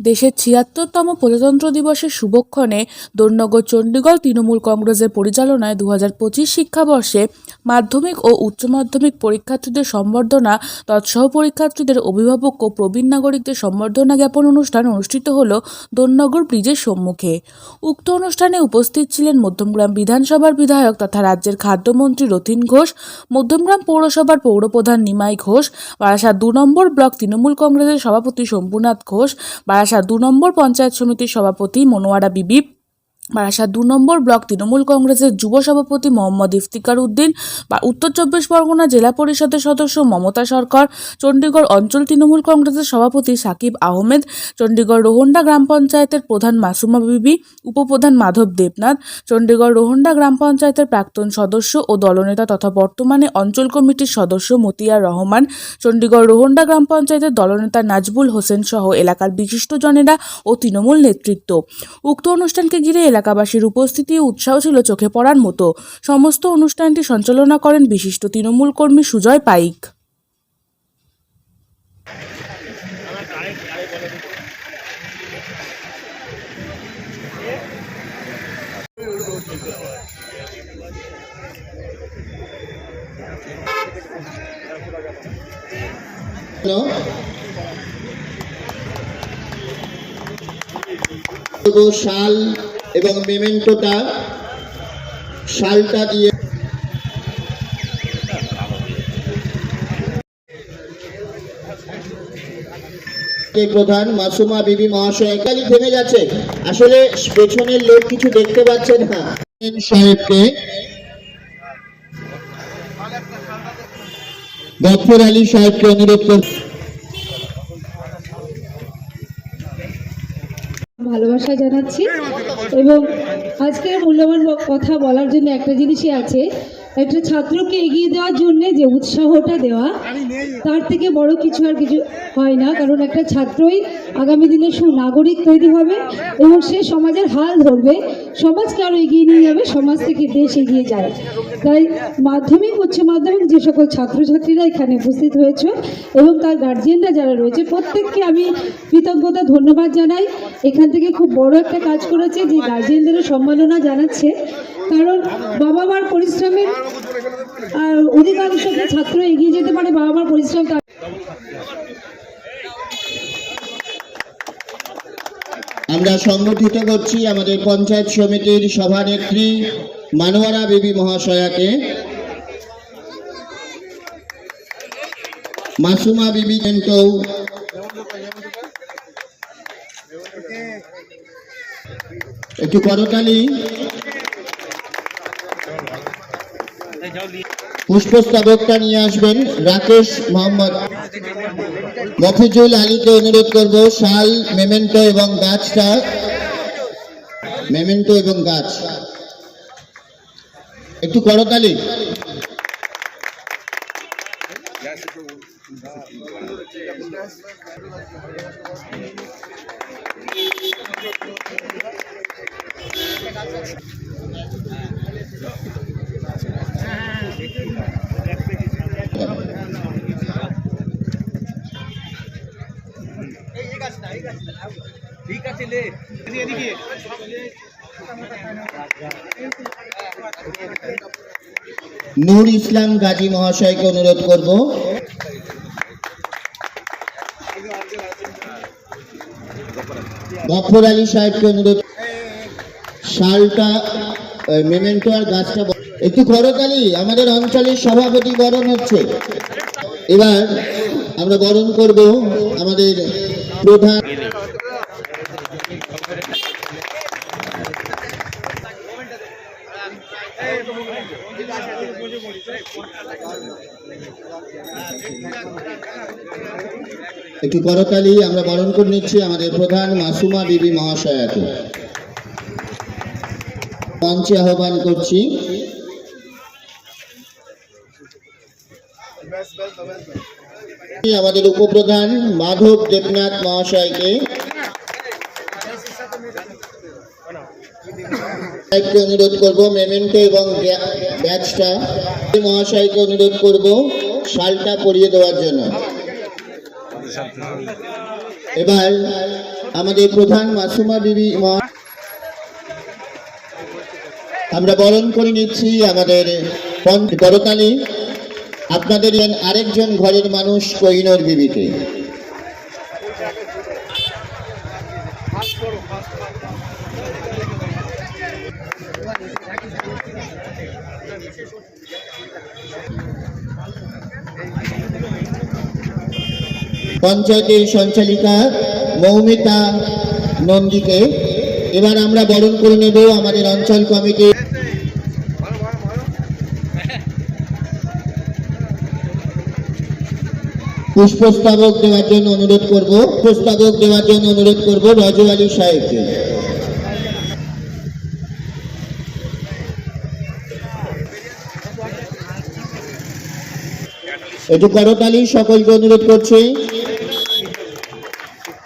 দেশের ছিয়াত্তরতম প্রজাতন্ত্র দিবসের শুভক্ষণে দোরনগর, চণ্ডীগড় তৃণমূল কংগ্রেসের পরিচালনায় দু পঁচিশ শিক্ষাবর্ষে মাধ্যমিক ও উচ্চ মাধ্যমিক পরীক্ষার্থীদের সম্বর্ধনা, তৎসহ পরীক্ষার্থীদের অভিভাবক ও প্রবীণ নাগরিকদের সম্বর্ধনা জ্ঞাপন অনুষ্ঠান অনুষ্ঠিত হল দোরনগর ব্রিজের সম্মুখে। উক্ত অনুষ্ঠানে উপস্থিত ছিলেন মধ্যমগ্রাম বিধানসভার বিধায়ক তথা রাজ্যের খাদ্যমন্ত্রী রথিন ঘোষ, মধ্যমগ্রাম পৌরসভার পৌরপ্রধান নিমাই ঘোষ, বারাসাত দু নম্বর ব্লক তৃণমূল কংগ্রেসের সভাপতি শম্ভুনাথ ঘোষ, বারাসাত দু নম্বর পঞ্চায়েত সমিতির সভাপতি মনোয়ারা বিবি বারাসাত দু নম্বর ব্লক তৃণমূল কংগ্রেসের যুব সভাপতি মোহাম্মদ ইফতিকার উদ্দিন বা উত্তর চব্বিশ পরগনা জেলা পরিষদের সদস্য মমতা সরকার, চণ্ডীগড় অঞ্চল তৃণমূল কংগ্রেসের সভাপতি সাকিব আহমেদ, চণ্ডীগড় রোহন্ডা গ্রাম পঞ্চায়েতের প্রধান মাসুমা বিবি, উপপ্রধান মাধব দেবনাথ, চণ্ডীগড় রোহন্ডা গ্রাম পঞ্চায়েতের প্রাক্তন সদস্য ও দলনেতা তথা বর্তমানে অঞ্চল কমিটির সদস্য মতিয়ার রহমান, চণ্ডীগড় রোহন্ডা গ্রাম পঞ্চায়েতের দলনেতা নাজবুল হোসেন সহ এলাকার বিশিষ্টজনেরা ও তৃণমূল নেতৃত্ব। উক্ত অনুষ্ঠানকে ঘিরে এলাকাবাসীর উপস্থিতি উৎসাহ ছিল চোখে পড়ার মতো। সমস্ত অনুষ্ঠানটি সঞ্চালনা করেন বিশিষ্ট তৃণমূল কর্মী সুজয় পাইক। শাল এবং মেমেন্টোটা শালটা দিয়ে প্রধান মাসুমা বিবি মহাশয় একালি থেমে যাচ্ছে। আসলে পেছনের লোক কিছু দেখতে পাচ্ছেন না। সাহেবকে গফর আলী সাহেবকে অনুরোধ করছি। ভালোবাসা জানাচ্ছি। এবং আজকে মূল্যবান কথা বলার জন্য একটা জিনিসই আছে। একটা ছাত্রকে এগিয়ে দেওয়ার জন্য যে উৎসাহটা দেওয়া তার থেকে বড় কিছু আর কিছু হয় না কারণ একটা ছাত্রই আগামী দিনে সুনাগরিক তৈরি হবে এবং সে সমাজের হাল ধরবে সমাজকে আরও এগিয়ে নিয়ে যাবে সমাজ থেকে দেশ এগিয়ে যায়। তাই মাধ্যমিক উচ্চ মাধ্যমিক যে সকল ছাত্রছাত্রীরা এখানে উপস্থিত হয়েছে এবং তার গার্জিয়ানরা যারা রয়েছে প্রত্যেককে আমি কৃতজ্ঞতা ধন্যবাদ জানাই। এখান থেকে খুব বড় একটা কাজ করেছে যে গার্জিয়ানদেরও সম্মাননা জানাচ্ছে। কারণ বাবা মার পরিশ্রমের, আর অধিকাংশতে ছাত্র এগিয়ে যেতে পারে বাবা মার পরিশ্রম আমরা সংগঠিত করছি আমাদের পঞ্চায়েত সমিতির সভানেত্রী মানোয়ারা বিবি মহাশয়াকে। মাসুমা বিবি কিন্তু একটু করতালি পুষ্পস্তবকটা নিয়ে আসবেন রাকেশ মোহাম্মদ। মফিজুল আলীকে অনুরোধ করব, শাল, মেমেন্টো এবং গাছটা। মেমেন্টো এবং গাছ। একটু করতালি নূর ইসলাম গাজী মহাশয়কে অনুরোধ করব। গফর আলী সাহেবকে অনুরোধ শালটা মেমেন্টো আর গাছটা একটু করতালি আমাদের অঞ্চলের সভাপতি বরণ হচ্ছে। এবার আমরা বরণ করব আমাদের প্রধান একটু করতালি আমরা বরণ করে নিচ্ছি আমাদের প্রধান মাসুমা বিবি মহাশয়াকে। মঞ্চে আহ্বান করছি। আমাদের উপপ্রধান মাধব দেবনাথ মহাশয়কে অনুরোধ করব মেমেন্টো এবং ব্যাচটা। মহাশয়কে অনুরোধ করব শালটা পরিয়ে দেওয়ার জন্য। এবার আমাদের প্রধান মাসুমা বিবি আমরা বরণ করে নিচ্ছি আমাদের করতালি আপনাদের আরেকজন ঘরের মানুষ কহিনোর বিবিকে। পঞ্চায়েতের সঞ্চালিকা মৌমিতা নন্দীকে। এবার আমরা বরণ করে নেব আমাদের অঞ্চল কমিটি পুষ্পস্তবক দেওয়ার জন্য অনুরোধ করব, পুষ্পস্তবক দেওয়ার জন্য অনুরোধ করব রজু আলী সাহেবকে। একটু করতালি, সকলকে অনুরোধ করছি।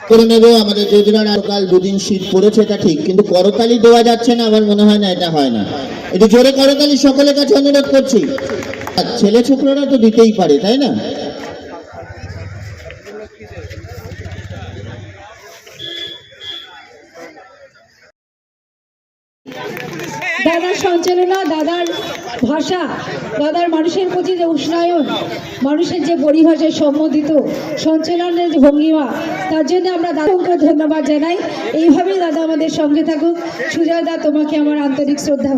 করে নেব, আমাদের যোজনার আর কাল দুদিন শীত পড়েছে, এটা ঠিক, কিন্তু করতালি দেওয়া যাচ্ছে না, আমার মনে হয় না, এটা হয় না। একটু জোরে করতালি, সকলের কাছে অনুরোধ করছি। ছেলে ছোকরারা তো দিতেই পারে, তাই না? সঞ্চালনা দাদার ভাষা, দাদার মানুষের প্রতি যে উষ্ণায়ন, মানুষের যে পরিভাষায় সম্বোধিত সঞ্চালনের যে ভঙ্গিমা, তার জন্য আমরা দাদাকে ধন্যবাদ জানাই। এইভাবেই দাদা আমাদের সঙ্গে থাকুক। সুজয় দা তোমাকে আমার আন্তরিক শ্রদ্ধা।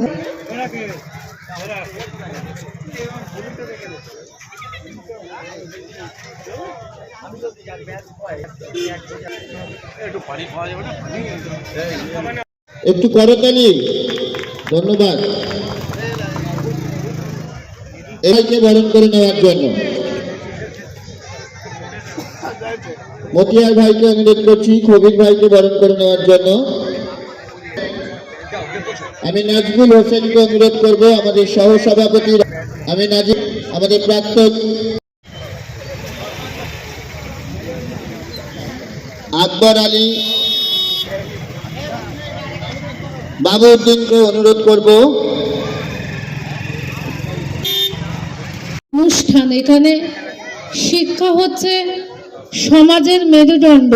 একটু করতালি ধন্যবাদ। এবাইকে বরণ করে নেওয়ার জন্য। মতিয়ার ভাইকে অনুরোধ করছি কবির ভাইকে বরণ করে নেওয়ার জন্য। আমি নাজমুল হোসেনকে অনুরোধ করব, আমাদের সহ সভাপতি আমি নাজিব আমাদের প্রাক্তন আকবর আলী বাবুদ্দিনকে অনুরোধ করব। অনুষ্ঠান এখানে শিক্ষা হচ্ছে সমাজের মেরুদণ্ড।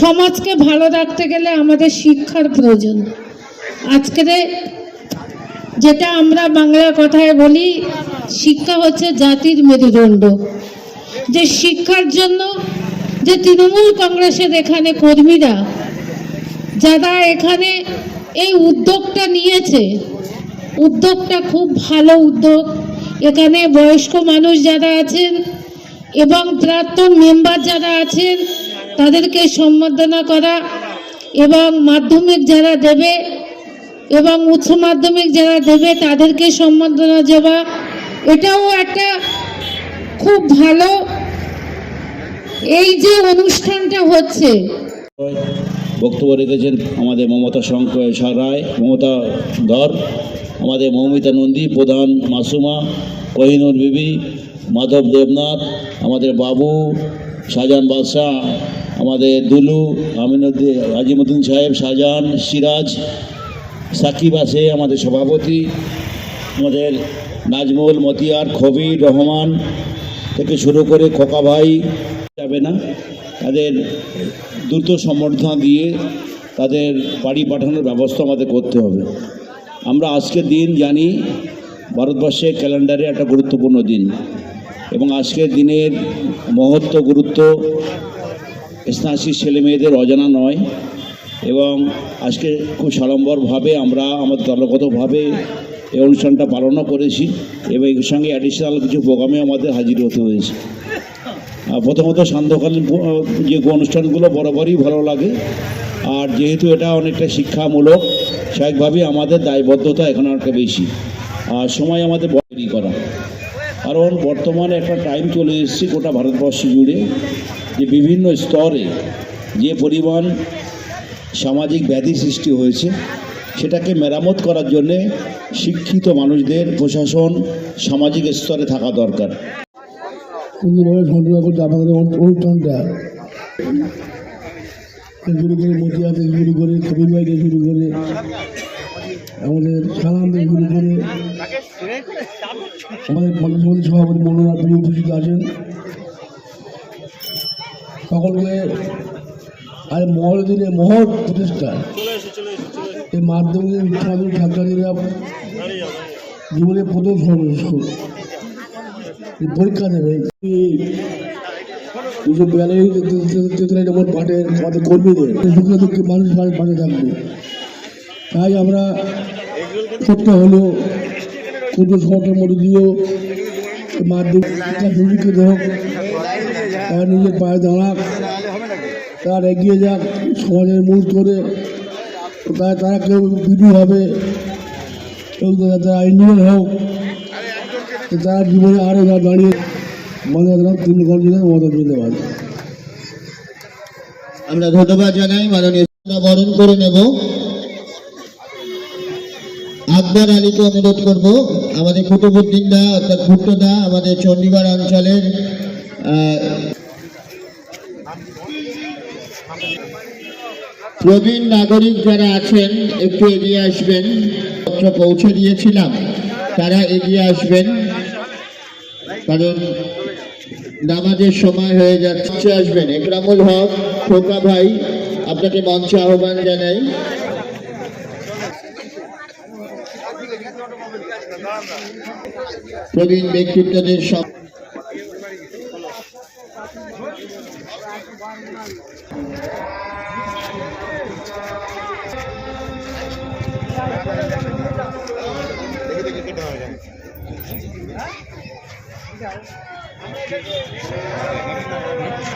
সমাজকে ভালো রাখতে গেলে আমাদের শিক্ষার প্রয়োজন। আজকের যেটা আমরা বাংলা কথায় বলি, শিক্ষা হচ্ছে জাতির মেরুদণ্ড। যে শিক্ষার জন্য যে তৃণমূল কংগ্রেসের এখানে কর্মীরা, যারা এখানে এই উদ্যোগটা নিয়েছে, উদ্যোগটা খুব ভালো উদ্যোগ। এখানে বয়স্ক মানুষ যারা আছেন এবং প্রাক্তন মেম্বার যারা আছেন, তাদেরকে সম্বর্ধনা করা এবং মাধ্যমিক যারা দেবে এবং উচ্চ মাধ্যমিক যারা দেবে, তাদেরকে সম্বর্ধনা দেওয়া। এটাও একটা খুব ভালো এই যে অনুষ্ঠানটা হচ্ছে। বক্তব্য রেখেছেন আমাদের মমতা শঙ্কর রায়, মমতা ধর। আমাদের মৌমিতা নন্দী প্রধান, মাসুমা, কোহিনুর বিবি, মাধব দেবনাথ, আমাদের বাবু, শাহজাহান বাদশাহ, আমাদের দুলু, আমিনুদ্দিন, আজিমুদ্দিন সাহেব, শাহজাহান, সিরাজ, সাকিব আছে, আমাদের সভাপতি, আমাদের নাজমুল, মতিয়ার, খবির, রহমান থেকে শুরু করে খোকা ভাই যাবে না। তাদের দ্রুত সম্বর্ধনা দিয়ে তাদের বাড়ি পাঠানোর ব্যবস্থা আমাদের করতে হবে। আমরা আজকের দিন জানি ভারতবর্ষের ক্যালেন্ডারে একটা গুরুত্বপূর্ণ দিন এবং আজকের দিনের মহত্ব, গুরুত্ব স্নাসী ছেলে মেয়েদের অজানা নয় এবং আজকে খুব সাড়ম্বরভাবে আমরা আমাদের দলগতভাবে এই অনুষ্ঠানটা পালনও করেছি এবং এর সঙ্গে অ্যাডিশনাল কিছু প্রোগ্রামে আমাদের হাজির হতে হয়েছে। প্রথমত সান্ধ্যকালীন যে অনুষ্ঠানগুলো বরাবরই ভালো লাগে, আর যেহেতু এটা অনেকটা শিক্ষামূলক স্বাভাবিকভাবেই আমাদের দায়বদ্ধতা এখন একটা বেশি। আর সময় আমাদের তৈরি করা। কারণ বর্তমানে একটা টাইম চলে এসেছে গোটা ভারতবর্ষ জুড়ে, যে বিভিন্ন স্তরে যে পরিমাণ সামাজিক ব্যাধি সৃষ্টি হয়েছে, সেটাকে মেরামত করার জন্যে শিক্ষিত মানুষদের প্রশাসন সামাজিক স্তরে থাকা দরকার। সুন্দরভাবে আমাদের অনুষ্ঠানটা শুরু করে মতিয়া থেকে শুরু করে কবির ভাই থেকে শুরু করে, আমাদের সালাম থেকে শুরু করে আমাদের পঞ্চায়েত সভাপতি মনোরা প্রিয় উপস্থিত আছেন। সকলকে আর মহল দিনে মহল প্রতিষ্ঠা এই মাধ্যমিক উচ্চ মাধ্যমিক ছাত্রছাত্রীরা জীবনে প্রথম স্কুল পরীক্ষা দেবে। দুশো বিয়াল্লিশ নম্বর পাঠের আমাদের কর্মীদের। সুখে দুঃখে মানুষ পাশে থাকবে। তাই আমরা ছোট্ট হলেও ক্ষুদ্র সংখ্যার মধ্যে দিয়েও মাধ্যমিক শিক্ষা হোক তারা নিজের পায়ে দাঁড়াক, তার এগিয়ে যাক, সমাজের মূল করে। তারা তারা কেউ বিডি হবে, কেউ তারা ইঞ্জিনিয়ার হোক, তারা জীবনে আরও দাঁড়িয়ে মনে রাখলাম তিন বন্দ্যোপাধ্যায়। আমরা ধন্যবাদ জানাই, মাননীয় বরণ করে নেব। আকবর আলীকে অনুরোধ করব, আমাদের কুতুবুদ্দিন দা অর্থাৎ ভুট্টো দা আমাদের চণ্ডীগড় অঞ্চলের প্রবীণ নাগরিক যারা আছেন, একটু এগিয়ে আসবেন। পত্র পৌঁছে দিয়েছিলাম, তারা এগিয়ে আসবেন। কারণ নামাজের সময় হয়ে যাচ্ছে। আসবেন। একরামুল হক, খোকা ভাই, আপনাকে মঞ্চে আহ্বান জানাই। প্রবীণ ব্যক্তিত্বদের সব Thank you.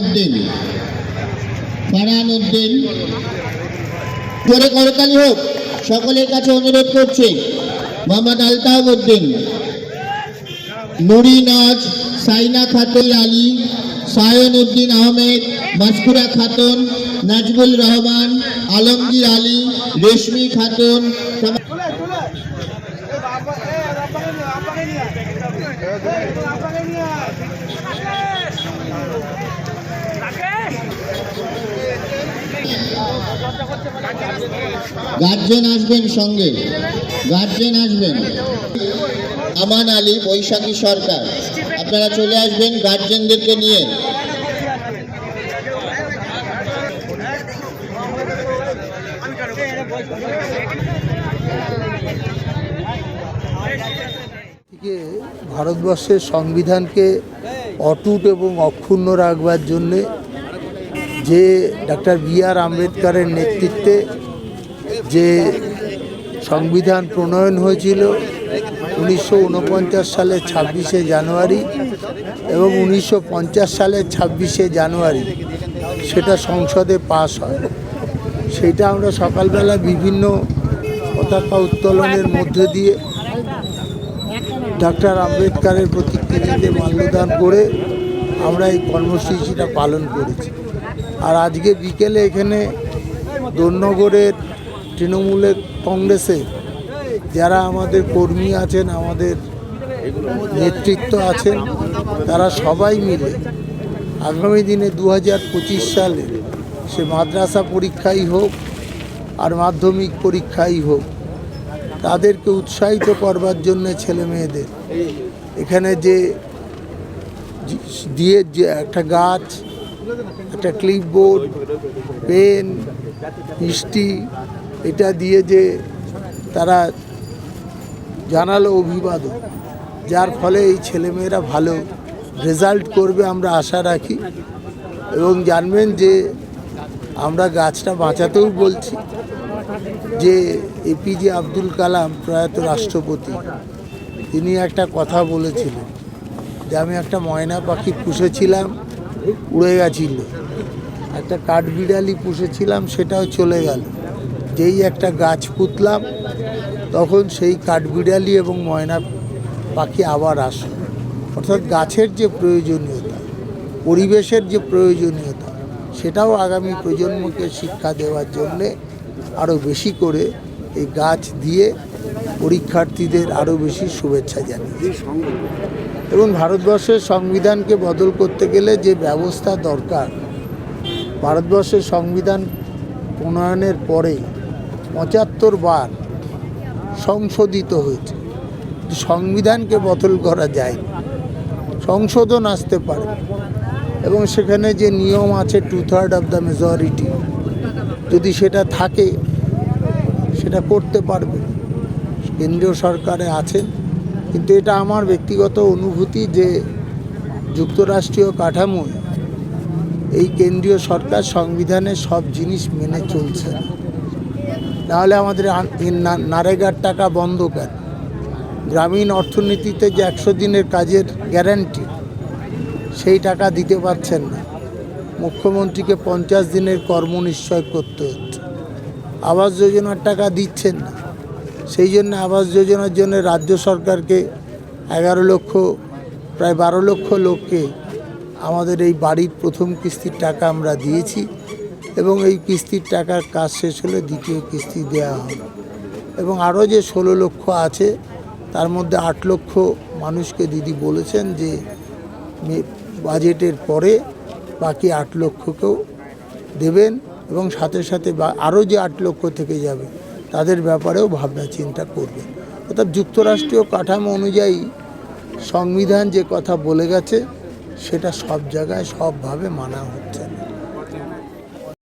উদ্দিন করতালি হোক, সকলের কাছে অনুরোধ করছে। মোহাম্মদ উদ্দিন নুরি নজ, সাইনা খাতুন আলী সায়ন উদ্দিন আহমেদ, মাসকুরা খাতুন নাজবুল রহমান, আলমগীর আলী, রেশমি খাতুন গার্জেন আসবেন সঙ্গে। গার্জেন আসবেন। আমান আলী, বৈশাখী সরকার। আপনারা চলে আসবেন গার্জেনদেরকে নিয়ে। ভারতবর্ষের সংবিধানকে অটুট এবং অক্ষুণ্ণ রাখবার জন্যে যে ডাক্তার বি আর আম্বেদকরের নেতৃত্বে যে সংবিধান প্রণয়ন হয়েছিল উনিশশো সালের ছাব্বিশে জানুয়ারি এবং উনিশশো পঞ্চাশ সালের ছাব্বিশে জানুয়ারি সেটা সংসদে পাশ হয়। সেটা আমরা সকালবেলা বিভিন্ন পতাকা উত্তোলনের মধ্যে দিয়ে ডাক্তার আম্বেদকারের প্রতিকৃতিতে মাল্যদান করে আমরা এই কর্মসূচিটা পালন করেছি। আর আজকে বিকেলে এখানে দোলনগরের তৃণমূলের কংগ্রেসে যারা আমাদের কর্মী আছেন, আমাদের নেতৃত্ব আছেন, তারা সবাই মিলে আগামী দিনে দু হাজার পঁচিশ সালে সে মাদ্রাসা পরীক্ষাই হোক আর মাধ্যমিক পরীক্ষাই হোক, তাদেরকে উৎসাহিত করবার জন্য ছেলে মেয়েদের এখানে যে দিয়ে যে একটা গাছ একটা ক্লিপ বোর্ড, পেন মিষ্টি এটা দিয়ে যে তারা জানালো অভিবাদন। যার ফলে এই ছেলেমেয়েরা ভালো রেজাল্ট করবে আমরা আশা রাখি। এবং জানবেন যে আমরা গাছটা বাঁচাতেও বলছি যে এপিজে আব্দুল কালাম প্রয়াত রাষ্ট্রপতি, তিনি একটা কথা বলেছিলেন যে, আমি একটা ময়না পাখি পুষেছিলাম উড়ে গেছিল। একটা কাঠবিড়ালি পুষেছিলাম, সেটাও চলে গেল। যেই একটা গাছ পুঁতলাম, তখন সেই কাঠবিড়ালি এবং ময়না পাখি আবার আসলো। অর্থাৎ গাছের যে প্রয়োজনীয়তা, পরিবেশের যে প্রয়োজনীয়তা, সেটাও আগামী প্রজন্মকে শিক্ষা দেওয়ার জন্যে আরও বেশি করে এই গাছ দিয়ে পরীক্ষার্থীদের আরও বেশি শুভেচ্ছা জানাই এবং ভারতবর্ষের সংবিধানকে বদল করতে গেলে যে ব্যবস্থা দরকার, ভারতবর্ষের সংবিধান প্রণয়নের পরে পঁচাত্তর বার সংশোধিত হয়েছে। সংবিধানকে বদল করা যায়, সংশোধন আসতে পারে এবং সেখানে যে নিয়ম আছে two third of the majority যদি সেটা থাকে, সেটা করতে পারবে। কেন্দ্রীয় সরকারে আছেন কিন্তু এটা আমার ব্যক্তিগত অনুভূতি যে যুক্তরাষ্ট্রীয় কাঠামোয় এই কেন্দ্রীয় সরকার সংবিধানের সব জিনিস মেনে চলছে না। নাহলে আমাদের নারেগার টাকা বন্ধ কেন? গ্রামীণ অর্থনীতিতে যে একশো দিনের কাজের গ্যারান্টি, সেই টাকা দিতে পারছেন না। মুখ্যমন্ত্রীকে পঞ্চাশ দিনের কর্ম নিশ্চয় করতে হচ্ছে। আবাস যোজনার টাকা দিচ্ছেন না। সেই জন্য আবাস যোজনার জন্য রাজ্য সরকারকে এগারো লক্ষ, প্রায় বারো লক্ষ লোককে আমাদের এই বাড়ির প্রথম কিস্তির টাকা আমরা দিয়েছি এবং এই কিস্তির টাকার কাজ শেষ হলে দ্বিতীয় কিস্তি দেওয়া হবে। এবং আরও যে ষোলো লক্ষ আছে, তার মধ্যে আট লক্ষ মানুষকে দিদি বলেছেন যে বাজেটের পরে বাকি আট লক্ষকেও দেবেন এবং সাথে সাথে আরও যে আট লক্ষ থেকে যাবে তাদের ব্যাপারেও ভাবনা চিন্তা করবে। অর্থাৎ যুক্তরাষ্ট্রীয় কাঠামো অনুযায়ী সংবিধান যে কথা বলে গেছে, সেটা সব জায়গায় সবভাবে মানা হচ্ছে।